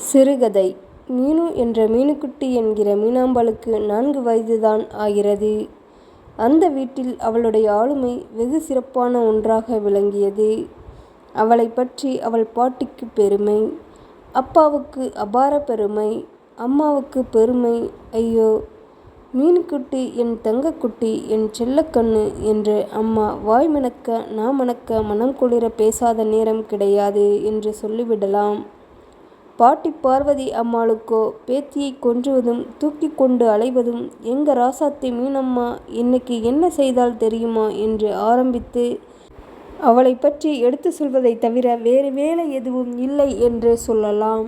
சிறுகதை மீனு என்ற மீனுக்குட்டி என்கிற மீனாம்பாளுக்கு நான்கு வயதுதான் ஆகிறது. அந்த வீட்டில் அவளுடைய ஆளுமை வெகு சிறப்பான ஒன்றாக விளங்கியது. அவளைப் பற்றி அவள் பாட்டிக்கு பெருமை. அப்பாவுக்கு அபார பெருமை. அம்மாவுக்குப் பெருமை. ஐயோ. மீனுக்குட்டி என் தங்கக்குட்டி என் செல்லக்கண்ணு என்று அம்மா வாய் மணக்க நான் மணக்க மனம் குளிர பேசாத நேரம் கிடையாது என்று சொல்லிவிடலாம். பாட்டி பார்வதி அம்மாளுக்கோ பேத்தியை கொன்றுவதும் தூக்கி கொண்டு அலைவதும் எங்க ராசாத்தி மீனம்மா இன்னைக்கு என்ன செய்தால் தெரியுமா என்று ஆரம்பித்து அவளைப் பற்றி எடுத்துச் சொல்வதைத் தவிர வேறு வேலை எதுவும் இல்லை என்றே சொல்லலாம்.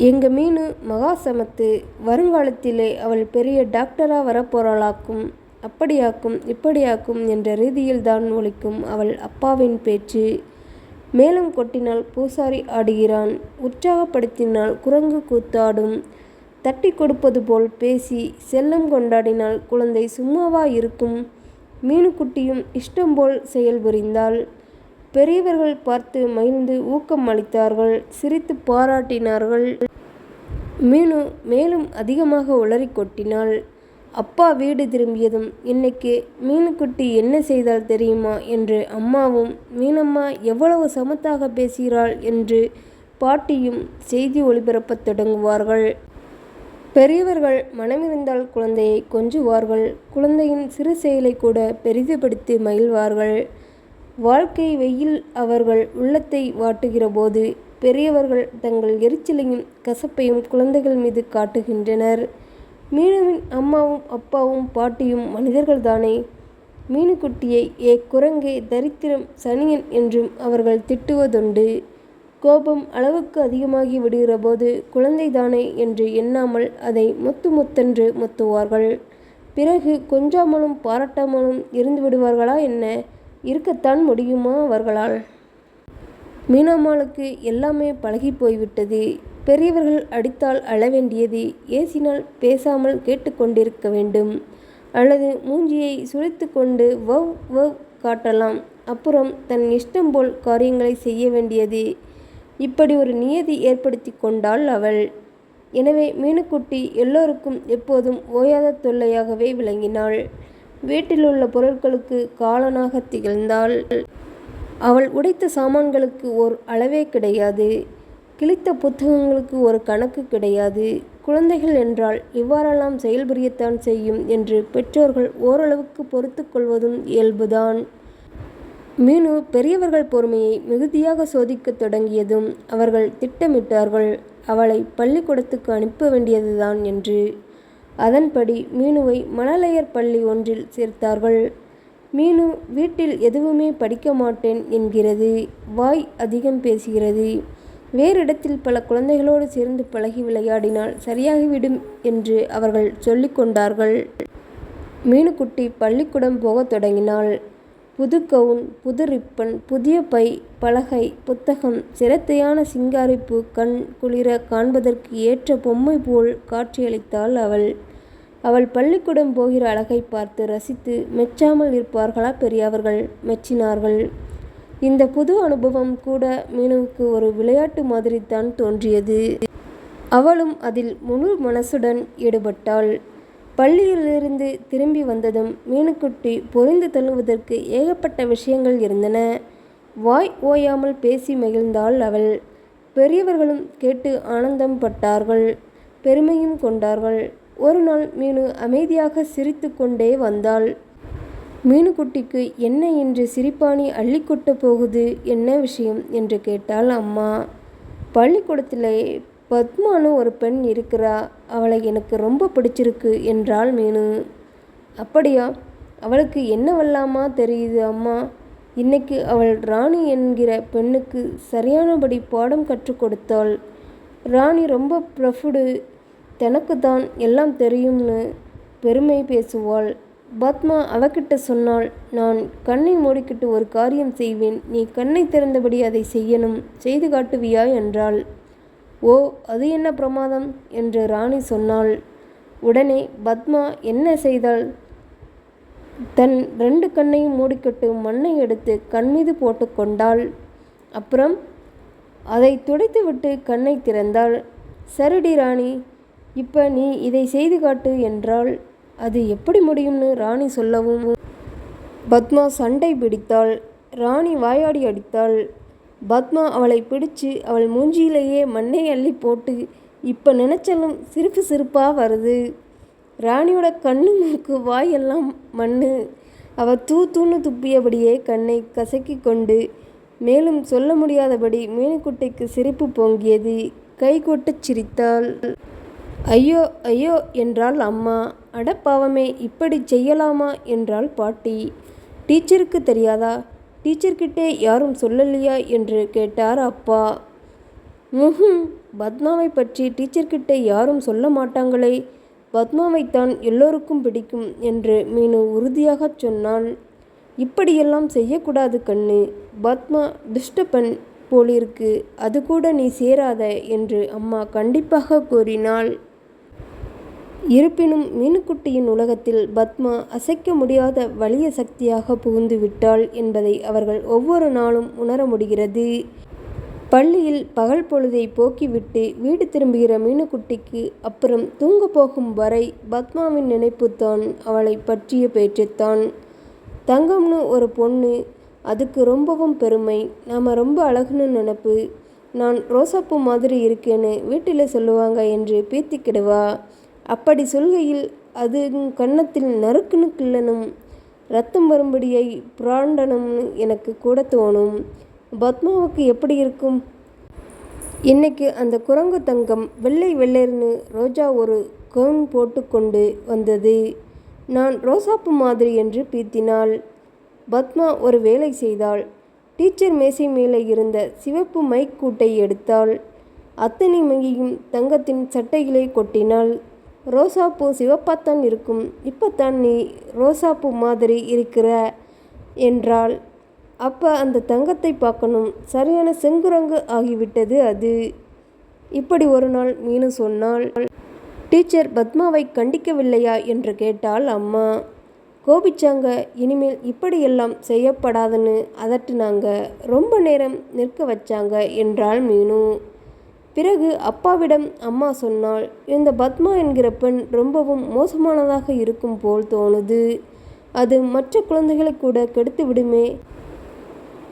எங்க மீனு மகா சமத்து. வருங்காலத்திலே அவள் பெரிய டாக்டரா வரப்போறாளாக்கும். அப்படியாக்கும் இப்படியாக்கும் என்ற ரீதியில்தான் ஒழிக்கும் அவள் அப்பாவின் பேச்சு. மேளம் கொட்டினால் பூசாரி ஆடுகிறான். உற்சாகப்படுத்தினால் குரங்கு கூத்தாடும். தட்டிக் கொடுப்பதுபோல் பேசி செல்லம் கொண்டாடினால் குழந்தை சும்மாவா இருக்கும்? மீனுக்குட்டியும் இஷ்டம்போல் செயல் புரிந்தாள். பெரியவர்கள் பார்த்து மகிழ்ந்து ஊக்கம் அளித்தார்கள் சிரித்து பாராட்டினார்கள். மீனு மேலும் அதிகமாக உளறிக் கொட்டினாள். அப்பா வீடு திரும்பியதும் இன்னைக்கு மீனுக்குட்டி என்ன செய்தால் தெரியுமா என்று அம்மாவும் மீனம்மா எவ்வளவு சமத்தாக பேசுகிறாள் என்று பாட்டியும் செய்தி ஒளிபரப்பத் தொடங்குவார்கள். பெரியவர்கள் மனமிருந்தால் குழந்தையை கொஞ்சுவார்கள். குழந்தையின் சிறு கூட பெரிதுபடுத்தி மகிழ்வார்கள். வாழ்க்கை வெயில் அவர்கள் உள்ளத்தை வாட்டுகிறபோது பெரியவர்கள் தங்கள் எரிச்சலையும் கசப்பையும் குழந்தைகள் மீது காட்டுகின்றனர். மீனுவின் அம்மாவும் அப்பாவும் பாட்டியும் மனிதர்கள்தானே. மீனுக்குட்டியை ஏ குரங்கே தரித்திரம் சனியன் என்றும் அவர்கள் திட்டுவதுண்டு. கோபம் அளவுக்கு அதிகமாகி விடுகிறபோது குழந்தைதானே என்று எண்ணாமல் அதை மொத்து மொத்தென்று மொத்துவார்கள். பிறகு கொஞ்சாமலும் பாராட்டாமலும் இருந்து விடுவார்களா என்ன? இருக்கத்தான் முடியுமா அவர்களால்? மீனம்மாளுக்கு எல்லாமே பழகிப் போய்விட்டது. பெரியவர்கள் அடித்தால் அழவேண்டியது. ஏசினால் பேசாமல் கேட்டுக்கொண்டிருக்க வேண்டும். அல்லது மூஞ்சியை சுளித்துக் கொண்டு வவ் வவ் காட்டலாம். அப்புறம் தன் இஷ்டம் போல் காரியங்களை செய்ய வேண்டியது. இப்படி ஒரு நியதி ஏற்படுத்தி கொண்டாள் அவள். எனவே மீனுக்குட்டி எல்லோருக்கும் எப்போதும் ஓயாத தொல்லையாகவே விளங்கினாள். வீட்டிலுள்ள பொருட்களுக்கு காலனாக திகழ்ந்தாள். அவள் உடைத்த சாமான்களுக்கு ஓர் அளவே கிடையாது. கிழித்த புத்தகங்களுக்கு ஒரு கணக்கு கிடையாது. குழந்தைகள் என்றால் இவ்வாறெல்லாம் செயல்புரியத்தான் செய்யும் என்று பெற்றோர்கள் ஓரளவுக்கு பொறுத்து கொள்வதும் இயல்புதான். மீனு பெரியவர்கள் பொறுமையை மிகுதியாக சோதிக்கத் தொடங்கியதும் அவர்கள் திட்டமிட்டார்கள் அவளை பள்ளிக்கூடத்துக்கு அனுப்ப வேண்டியதுதான் என்று. அதன்படி மீனுவை மணலையர் பள்ளி ஒன்றில் சேர்த்தார்கள். மீனு வீட்டில் எதுவுமே படிக்க மாட்டேன் என்கிறது. வாய் அதிகம் பேசுகிறது. வேறிடத்தில் பல குழந்தைகளோடு சேர்ந்து பழகி விளையாடினால் சரியாகிவிடும் என்று அவர்கள் சொல்லிக்கொண்டார்கள் மீனுக்குட்டி பள்ளிக்கூடம் போகத் தொடங்கினாள். புது கவுன் புது ரிப்பன் புதிய பை பலகை புத்தகம் சிரத்தையான சிங்காரிப்பு கண் குளிர காண்பதற்கு ஏற்ற பொம்மை போல் காட்சியளித்தாள் அவள். அவள் பள்ளிக்கூடம் போகிற அழகை பார்த்து ரசித்து மெச்சாமல் இருப்பார்களா பெரியவர்கள்? மெச்சினார்கள். இந்த புது அனுபவம் கூட மீனுவுக்கு ஒரு விளையாட்டு மாதிரிதான் தோன்றியது. அவளும் அதில் முழு மனசுடன் ஈடுபட்டாள். பள்ளியிலிருந்து திரும்பி வந்ததும் மீனுக்குட்டி பொறிந்து தள்ளுவதற்கு ஏகப்பட்ட விஷயங்கள் இருந்தன. வாய் ஓயாமல் பேசி மகிழ்ந்தாள் அவள். பெரியவர்களும் கேட்டு ஆனந்தம் பட்டார்கள் பெருமையும் கொண்டார்கள். ஒரு நாள் மீனு அமைதியாக சிரித்து கொண்டே வந்தாள். மீனுக்குட்டிக்கு என்ன என்று சிரிப்பாணி அள்ளிக் போகுது என்ன விஷயம்? என்று கேட்டாள் அம்மா. பள்ளிக்கூடத்தில் பத்மானு ஒரு பெண் இருக்கிறா. அவளை எனக்கு ரொம்ப பிடிச்சிருக்கு என்றாள் மீனு. அப்படியா? அவளுக்கு என்னவெல்லாமா தெரியுது அம்மா? இன்னைக்கு அவள் ராணி என்கிற பெண்ணுக்கு சரியானபடி பாடம் கற்றுக் கொடுத்தாள். ராணி ரொம்ப ப்ரஃபுடு தனக்கு தான் எல்லாம் தெரியும்னு பெருமை பேசுவாள். பத்மா அவகிட்ட சொன்னாள் நான் கண்ணை மூடிக்கிட்டு ஒரு காரியம் செய்வேன் நீ கண்ணை திறந்தபடி அதை செய்யணும் செய்து காட்டுவியா என்றாள். ஓ அது என்ன பிரமாதம்? என்று ராணி சொன்னாள். உடனே பத்மா என்ன செய்தாள்? தன் ரெண்டு கண்ணையும் மூடிக்கிட்டு மண்ணை எடுத்துக் கண்மீது போட்டு கொண்டாள். அப்புறம்? அதை துடைத்துவிட்டு கண்ணை திறந்தாள் சரிடி ராணி இப்போ நீ இதை செய்து காட்டு என்றால் அது எப்படி முடியும்னு ராணி சொல்லவும். பத்மா சண்டை பிடித்தாள். ராணி வாயாடி அடித்தாள். பத்மா அவளை பிடிச்சு அவள் மூஞ்சியிலேயே மண்ணை அள்ளி போட்டு இப்போ நினச்சாலும் சிரிப்பு சிரிப்பாக வருது. ராணியோட கண்ணு மூக்கு வாயெல்லாம் மண்ணு. அவ தூ தூன்னு துப்பியபடியே கண்ணை கசக்கி கொண்டு மேலும் சொல்ல முடியாதபடி மீனுக்குட்டைக்கு சிரிப்பு பொங்கியது. கைகொட்டச் சிரித்தாள். ஐயோ ஐயோ என்றாள் அம்மா. அடப்பாவமே இப்படி செய்யலாமா என்றாள் பாட்டி. டீச்சருக்கு தெரியாதா? டீச்சர்கிட்டே யாரும் சொல்லலையா என்று கேட்டார் அப்பா. ம்ஹும் பத்மாவை பற்றி டீச்சர்கிட்ட யாரும் சொல்ல மாட்டாங்களே. பத்மாவைத்தான் எல்லோருக்கும் பிடிக்கும் என்று மீனு உறுதியாகச் சொன்னாள் இப்படியெல்லாம் செய்யக்கூடாது கண்ணு. பத்மா துஷ்டப்பெண் போலிருக்கு. அது கூட நீ சேராத என்று அம்மா கண்டிப்பாக கூறினாள். இருப்பினும் மீனுக்குட்டியின் உலகத்தில் பத்மா அசைக்க முடியாத வலிய சக்தியாக புகுந்து விட்டாள் என்பதை அவர்கள் ஒவ்வொரு நாளும் உணர முடிகிறது. பள்ளியில் பகல் பொழுதை போக்கிவிட்டு வீடு திரும்புகிற மீனுக்குட்டிக்கு அப்புறம் தூங்க போகும் வரை பத்மாவின் நினைப்புத்தான் அவளை பற்றிய பேச்சுத்தான். தங்கம்னு ஒரு பொண்ணு அதுக்கு ரொம்பவும் பெருமை. நாம் ரொம்ப அழகுன்னு நினப்பு. நான் ரோசாப்பூ மாதிரி இருக்கேன்னு வீட்டில் சொல்லுவாங்க என்று பீத்திக்கிடுவா. அப்படி சொல்கையில் அது கன்னத்தில் நறுக்குன்னு கிள்ளனும் ரத்தம் வரும்படியை புராண்டனும்னு எனக்கு கூட தோணும். பத்மாவுக்கு எப்படி இருக்கும்? இன்னைக்கு அந்த குரங்கு தங்கம் வெள்ளை வெள்ளைர்னு ரோஜா ஒரு கவுன் போட்டுக்கொண்டு வந்தது. நான் ரோசாப்பு மாதிரி என்று பீத்தினாள். பத்மா ஒரு வேலை செய்தாள். டீச்சர் மேசை மேலே இருந்த சிவப்பு மைக் கூட்டை எடுத்தாள். அத்தனை மங்கியும் தங்கத்தின் சட்டைகளை கொட்டினாள். ரோசாப்பூ சிவப்பாத்தான் இருக்கும். இப்போத்தான் நீ ரோசாப்பூ மாதிரி இருக்கிற என்றாள். அப்போ அந்த தங்கத்தை பார்க்கணும். சரியான செங்குரங்கு ஆகிவிட்டது அது. இப்படி ஒரு நாள் மீனு சொன்னாள். டீச்சர் பத்மாவை கண்டிக்கவில்லையா என்று கேட்டாள் அம்மா. கோபிச்சாங்க இனிமேல் இப்படியெல்லாம் செய்யப்படாதுன்னு அதட்டுனாங்க ரொம்ப நேரம் நிற்க வச்சாங்க என்றாள் மீனு. பிறகு அப்பாவிடம் அம்மா சொன்னாள் இந்த பத்மா என்கிற பெண் ரொம்பவும் மோசமானதாக இருக்கும் போல் தோணுது. அது மற்ற குழந்தைகளை கூட கெடுத்து விடுமே.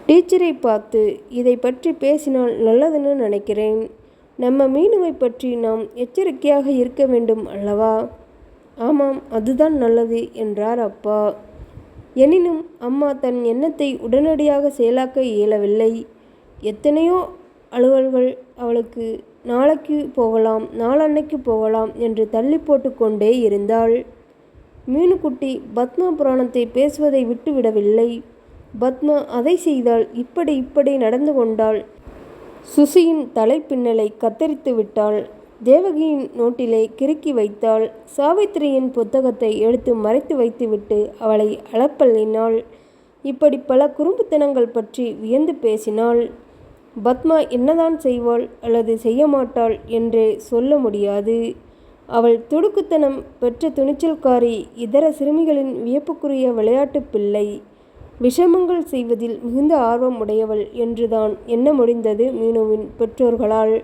டீச்சரை பார்த்து இதை பற்றி பேசினால் நல்லதுன்னு நினைக்கிறேன். நம்ம மீனுவை பற்றி நாம் எச்சரிக்கையாக இருக்க வேண்டும் அல்லவா? ஆமாம் அதுதான் நல்லது என்றார் அப்பா. எனினும் அம்மா தன் எண்ணத்தை உடனடியாக செயலாக்க இயலவில்லை. எத்தனையோ அலுவல்கள் அவளுக்கு நாளைக்கு போகலாம் நாளன்னைக்கு போகலாம் என்று தள்ளி போட்டுக்கொண்டே இருந்தாள். மீனுக்குட்டி பத்மா புராணத்தை பேசுவதை விட்டுவிடவில்லை பத்மா அதை செய்தால் இப்படி இப்படி நடந்து கொண்டாள். சுசியின் தலைப்பின்னலை கத்தரித்து விட்டாள். தேவகியின் நோட்டிலே கிறுக்கி வைத்தாள். சாவித்திரியின் புத்தகத்தை எடுத்து மறைத்து வைத்துவிட்டு அவளை அளப்பள்ளினாள். இப்படி பல குறும்புத்தனங்கள் பற்றி வியந்து பேசினாள். பத்மா என்னதான் செய்வாள் அல்லது செய்ய மாட்டாள் என்றே சொல்ல முடியாது. அவள் துடுக்குத்தனம் பெற்ற துணிச்சல்காரி இதர சிறுமிகளின் வியப்புக்குரிய விளையாட்டு பிள்ளை. விஷமங்கள் செய்வதில் மிகுந்த ஆர்வம் உடையவள் என்றுதான் எண்ண முடிந்தது மீனுவின் பெற்றோர்களால்.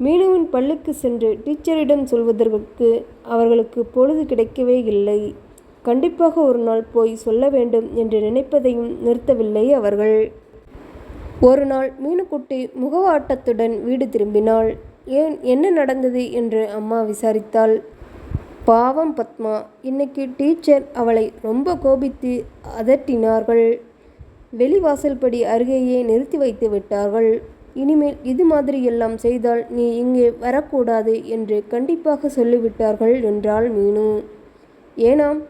மீனுவின் பள்ளிக்கு சென்று டீச்சரிடம் சொல்வதற்கு அவர்களுக்கு பொழுது கிடைக்கவே இல்லை. கண்டிப்பாக ஒரு நாள் போய் சொல்ல வேண்டும் என்று நினைப்பதையும் நிறுத்தவில்லை அவர்கள். ஒரு நாள் மீனுக்குட்டி முகவாட்டத்துடன் வீடு திரும்பினாள். ஏன் என்ன நடந்தது? என்று அம்மா விசாரித்தாள். பாவம் பத்மா இன்னைக்கு டீச்சர் அவளை ரொம்ப கோபித்து அதட்டினார்கள். வெளிவாசல்படி அருகேயே நிறுத்தி வைத்து விட்டார்கள். இனிமேல் இது மாதிரியெல்லாம் செய்தால் நீ இங்கே வரக்கூடாது என்று கண்டிப்பாக சொல்லிவிட்டார்கள் என்றாள் மீனு. ஏனாம்?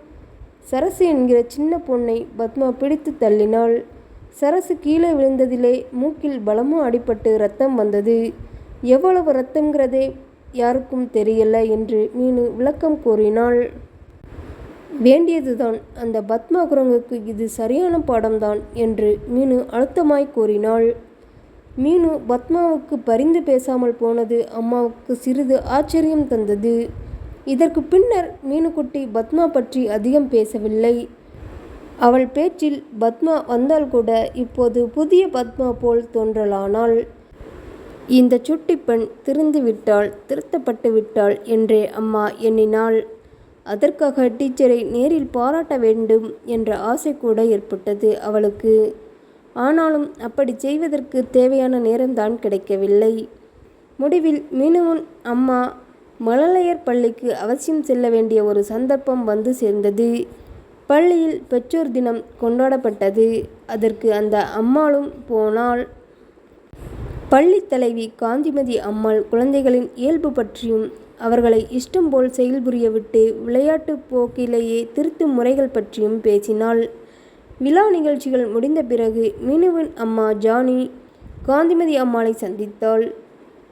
சரசு என்கிற சின்ன பொண்ணை பத்மா பிடித்து தள்ளினாள். சரசு கீழே விழுந்ததிலே மூக்கில் பலமும் அடிபட்டு ரத்தம் வந்தது. எவ்வளவு ரத்தங்கிறதே யாருக்கும் தெரியல என்று மீனு விளக்கம் கூறினாள். வேண்டியதுதான். அந்த பத்மா குரங்குக்கு இது சரியான பாடம்தான் என்று மீனு அழுத்தமாய் கூறினாள். மீனு பத்மாவுக்கு பரிந்து பேசாமல் போனது அம்மாவுக்கு சிறிது ஆச்சரியம் தந்தது. இதற்கு பின்னர் மீனுக்குட்டி பத்மா பற்றி அதிகம் பேசவில்லை. அவள் பேச்சில் பத்மா வந்தால் கூட இப்போது புதிய பத்மா போல் தோன்றலானாள் இந்த சுட்டிப்பெண் திருந்து விட்டாள் திருத்தப்பட்டு விட்டாள் என்றே அம்மா எண்ணினாள். அதற்காக டீச்சரை நேரில் பாராட்ட வேண்டும் என்ற ஆசை கூட ஏற்பட்டது அவளுக்கு. ஆனாலும் அப்படிச் செய்வதற்கு தேவையான நேரம்தான் கிடைக்கவில்லை. முடிவில் மீனுவின் அம்மா மழலையர் பள்ளிக்கு அவசியம் செல்ல வேண்டிய ஒரு சந்தர்ப்பம் வந்து சேர்ந்தது. பள்ளியில் பெற்றோர் தினம் கொண்டாடப்பட்டது. அதற்கு அந்த அம்மாளும் போனாள். பள்ளி தலைவி காந்திமதி அம்மாள் குழந்தைகளின் இயல்பு பற்றியும் அவர்களை இஷ்டம் போல் செயல்புரிய விட்டு விளையாட்டு போக்கிலேயே திருத்தும் முறைகள் பற்றியும் பேசினாள். விழா நிகழ்ச்சிகள் முடிந்த பிறகு மீனுவின் அம்மா ஜானி காந்திமதி அம்மாளை சந்தித்தாள்.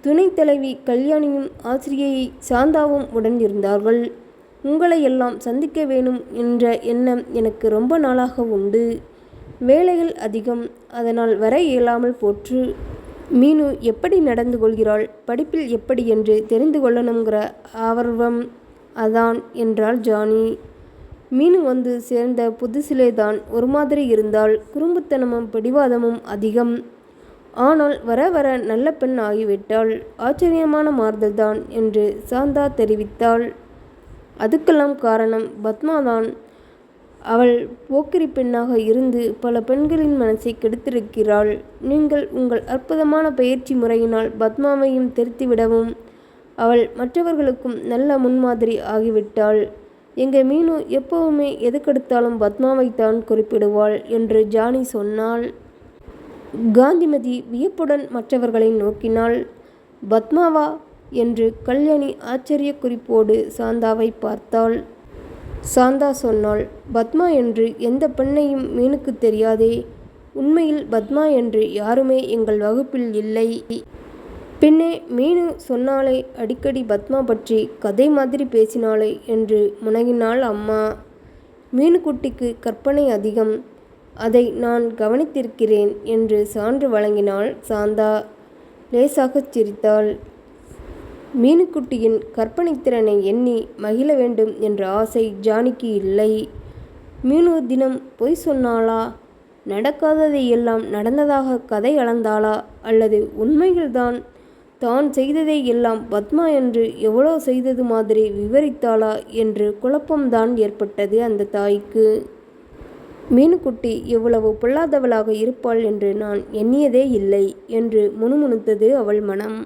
துணைத் தலைவி கல்யாணியும் ஆசிரியை சாந்தாவும் உடன் இருந்தார்கள். உங்களை எல்லாம் சந்திக்க வேணும் என்ற எண்ணம் எனக்கு ரொம்ப நாளாக உண்டு. வேலைகள் அதிகம். அதனால் வர இயலாமல் போற்று. மீனு எப்படி நடந்து கொள்கிறாள் படிப்பில் எப்படி என்று தெரிந்து கொள்ளணுங்கிற ஆர்வம் அதான் என்றாள் ஜானி. மீனு வந்து சேர்ந்த புதுசிலேதான் ஒரு மாதிரி இருந்தால் குறும்புத்தனமும் பிடிவாதமும் அதிகம். ஆனால் வர வர நல்ல பெண் ஆகிவிட்டாள். ஆச்சரியமான மாறுதல்தான் என்று சாந்தா தெரிவித்தாள். அதுக்கெல்லாம் காரணம் பத்மாதான். அவள் போக்கிரிப் பெண்ணாக இருந்து பல பெண்களின் மனசை கெடுத்திருக்கிறாள். நீங்கள் உங்கள் அற்புதமான பயிற்சி முறையினால் பத்மாவையும் திருத்திவிடவும் அவள் மற்றவர்களுக்கும் நல்ல முன்மாதிரி ஆகிவிட்டாள். எங்கள் மீனு எப்பவுமே எதுக்கெடுத்தாலும் பத்மாவைத்தான் குறிப்பிடுவாள் என்று ஜானி சொன்னாள். காந்திமதி வியப்புடன் மற்றவர்களை நோக்கினாள். பத்மாவா? என்று கல்யாணி ஆச்சரியக் குறிப்போடு சாந்தாவைப் பார்த்தாள். சாந்தா சொன்னாள் பத்மா என்று எந்த பெண்ணையும் மீனுக்குத் தெரியாதே. உண்மையில் பத்மா என்று யாருமே எங்கள் வகுப்பில் இல்லை. பின்னே மீனு சொன்னாலே அடிக்கடி பத்மா பற்றி கதை மாதிரி பேசினாளே என்று முனகினாள் அம்மா. மீனுக்குட்டிக்கு கற்பனை அதிகம். அதை நான் கவனித்திருக்கிறேன் என்று சான்று வழங்கினாள் சாந்தா. லேசாகச் சிரித்தாள். மீனுக்குட்டியின் கற்பனைத்திறனை எண்ணி மகிழ வேண்டும் என்ற ஆசை ஜானிக்கு இல்லை. மீனு தினம் பொய் சொன்னாளா? நடக்காததை எல்லாம் நடந்ததாக கதை அளந்தாளா? அல்லது உண்மையில்தான் தான் செய்ததை எல்லாம் பத்மா என்று எவ்வளோ செய்தது மாதிரி விவரித்தாளா என்று குழப்பம்தான் ஏற்பட்டது அந்த தாய்க்கு. மீனுக்குட்டி எவ்வளவு பொல்லாதவளாக இருப்பாள் என்று நான் எண்ணியதே இல்லை என்று முணுமுணுத்தது அவள் மனம்.